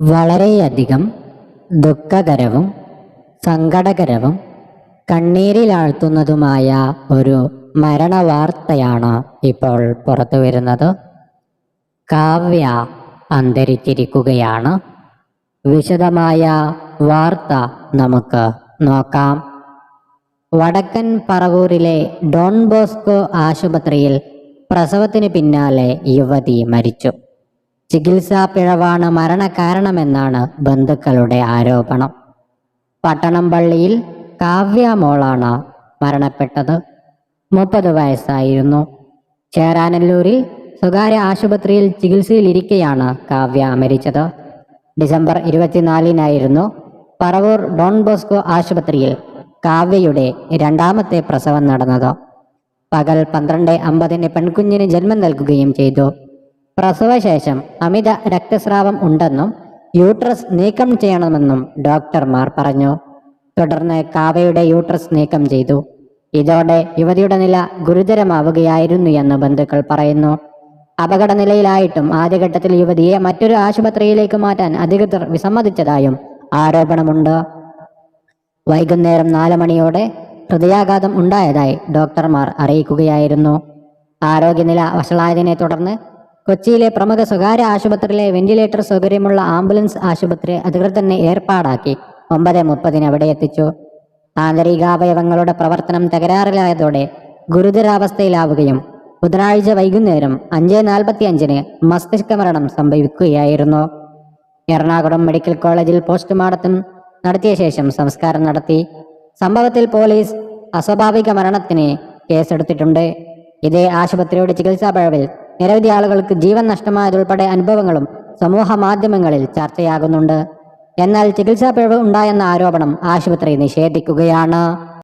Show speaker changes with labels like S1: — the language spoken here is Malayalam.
S1: വളരെയധികം ദുഃഖകരവും സങ്കടകരവും കണ്ണീരിലാഴ്ത്തുന്നതുമായ ഒരു മരണവാർത്തയാണ് ഇപ്പോൾ പുറത്തു വരുന്നത്. കാവ്യ അന്തരിച്ചിരിക്കുകയാണ്. വിശദമായ വാർത്ത നമുക്ക് നോക്കാം. വടക്കൻ പറവൂരിലെ ഡോൺ ബോസ്കോ ആശുപത്രിയിൽ പ്രസവത്തിന് പിന്നാലെ യുവതി മരിച്ചു. ചികിത്സാ പിഴവാണ് മരണകാരണമെന്നാണ് ബന്ധുക്കളുടെ ആരോപണം. പട്ടണംപള്ളിയിൽ കാവ്യ മോളാണ് മരണപ്പെട്ടത്. മുപ്പത് വയസ്സായിരുന്നു. ചേരാനല്ലൂരിൽ സ്വകാര്യ ആശുപത്രിയിൽ ചികിത്സയിലിരിക്കെയാണ് കാവ്യ മരിച്ചത്. ഡിസംബർ ഇരുപത്തിനാലിനായിരുന്നു പറവൂർ ഡോൺ ബോസ്കോ ആശുപത്രിയിൽ കാവ്യയുടെ രണ്ടാമത്തെ പ്രസവം നടന്നത്. പകൽ പന്ത്രണ്ട് അമ്പതിന് പെൺകുഞ്ഞിന് ജന്മം നൽകുകയും ചെയ്തു. പ്രസവശേഷം അമിത രക്തസ്രാവം ഉണ്ടെന്നും യൂട്രസ് നീക്കം ചെയ്യണമെന്നും ഡോക്ടർമാർ പറഞ്ഞു. തുടർന്ന് കാവയുടെ യൂട്രസ് നീക്കം ചെയ്തു. ഇതോടെ യുവതിയുടെ നില ഗുരുതരമാവുകയായിരുന്നു എന്ന് ബന്ധുക്കൾ പറയുന്നു. അപകട നിലയിലായിട്ടും ആദ്യഘട്ടത്തിൽ യുവതിയെ മറ്റൊരു ആശുപത്രിയിലേക്ക് മാറ്റാൻ അധികൃതർ വിസമ്മതിച്ചതായും ആരോപണമുണ്ട്. വൈകുന്നേരം നാല് മണിയോടെ ഹൃദയാഘാതം ഉണ്ടായതായി ഡോക്ടർമാർ അറിയിക്കുകയായിരുന്നു. ആരോഗ്യനില വഷളായതിനെ തുടർന്ന് കൊച്ചിയിലെ പ്രമുഖ സ്വകാര്യ ആശുപത്രിയിലെ വെന്റിലേറ്റർ സൗകര്യമുള്ള ആംബുലൻസ് ആശുപത്രി അധികൃതർ തന്നെ ഏർപ്പാടാക്കി. ഒമ്പത് മുപ്പതിന് അവിടെ എത്തിച്ചു. ആന്തരികാവയവങ്ങളുടെ പ്രവർത്തനം തകരാറിലായതോടെ ഗുരുതരാവസ്ഥയിലാവുകയും ബുധനാഴ്ച വൈകുന്നേരം അഞ്ച് നാൽപ്പത്തി അഞ്ചിന് മസ്തിഷ്ക മരണം സംഭവിക്കുകയായിരുന്നു. എറണാകുളം മെഡിക്കൽ കോളേജിൽ പോസ്റ്റ്മോർട്ടം നടത്തിയ ശേഷം സംസ്കാരം നടത്തി. സംഭവത്തിൽ പോലീസ് അസ്വാഭാവിക മരണത്തിന് കേസെടുത്തിട്ടുണ്ട്. ഇതേ ആശുപത്രിയുടെ ചികിത്സാ പിഴവിൽ നിരവധി ആളുകൾക്ക് ജീവൻ നഷ്ടമായതുൾപ്പെടെ അനുഭവങ്ങളും സമൂഹ മാധ്യമങ്ങളിൽ ചർച്ചയാകുന്നുണ്ട്. എന്നാൽ ചികിത്സാ പിഴവ് ഉണ്ടായെന്ന ആരോപണം ആശുപത്രി നിഷേധിക്കുകയാണ്.